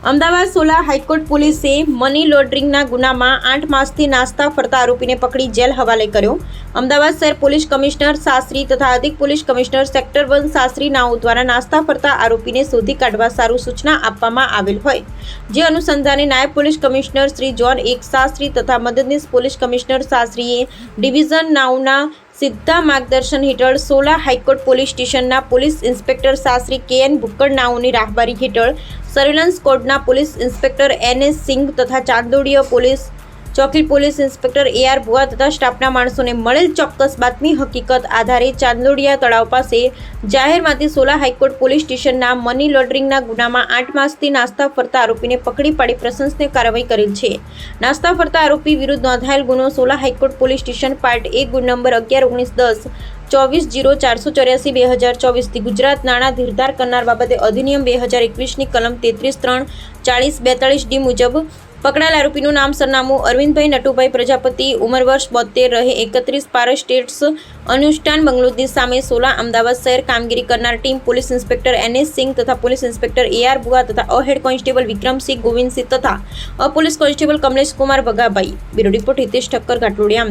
Ahmedabad Sola high court પોલીસે money લોન્ડરિંગના ગુનામાં આઠ માસથી નાસ્તા ફરતા આરોપીને પકડી જેલ હવાલે કર્યો. અમદાવાદ શહેર પોલીસ કમિશનર શાસ્ત્રી તથા અધિક police commissioner sector one Shastri નાઓ દ્વારા નાસ્તા ફરતા આરોપીને શોધી કાઢવા સારું સૂચના આપવામાં આવેલ હોય. જે અનુસંધાને નાયબ પોલીસ કમિશનર શ્રી જોન એક શાસ્ત્રી તથા મદદનીશ પોલીસ કમિશનર શાસ્ત્રીએ ડિવિઝન નાઉના સીધા માર્ગદર્શન હેઠળ સોલા હાઈકોર્ટ પોલીસ સ્ટેશનના police inspector Shastri K N Bhukkad નાઓની રાહબારી હેઠળ સર્વેલન્સ કોર્ટના police inspector N S Singh તથા ચાંદોડીય પોલીસ ચોકી police inspector A R Bhuva તથા સ્ટાફના માણસોને મળેલ ચોક્કસ બાતમી હકીકત આધારે ચાંદોડિયા તળાવ પાસે જાહેરમાંથી સોલા હાઈકોર્ટ પોલીસ સ્ટેશનના મની લોન્ડરિંગના ગુનામાં આઠ માસથી નાસ્તા ફરતા આરોપીને પકડી પાડી પ્રશંસનીય કાર્યવાહી કરેલ છે. નાસ્તા ફરતા આરોપી વિરુદ્ધ નોંધાયેલ ગુનો Sola high court police station part એક ગુણ નંબર અગિયાર, ઓગણીસ, દસ ચોવીસ જીરો ચારસો ચોર્યાસી બે હજાર ચોવીસથી ગુજરાત નાણાં ધીરધાર કરનાર બાબતે અધિનિયમ બે હજાર એકવીસની કલમ તેત્રીસ ત્રણ ચાળીસ બેતાળીસ ડી મુજબ પકડાયેલ આરોપીનું નામ સરનામું અરવિંદભાઈ નટુભાઈ પ્રજાપતિ, ઉંમર વર્ષ બોતેર, રહે એકત્રીસ પારસ સ્ટેટ્સ અનુષ્ઠાન બંગલોદની સામે સોલા અમદાવાદ શહેર કામગીરી કરનાર team police inspector N S Singh તથા police inspector A R Bua તથા અહેડ હેડ કોન્સ્ટેબલ વિક્રમસિંહ ગોવિંદસિંહ તથા અ police constable Kamlesh Kumar Bhagabhai. Bureau report Hitesh Thakkar Ghatlodiya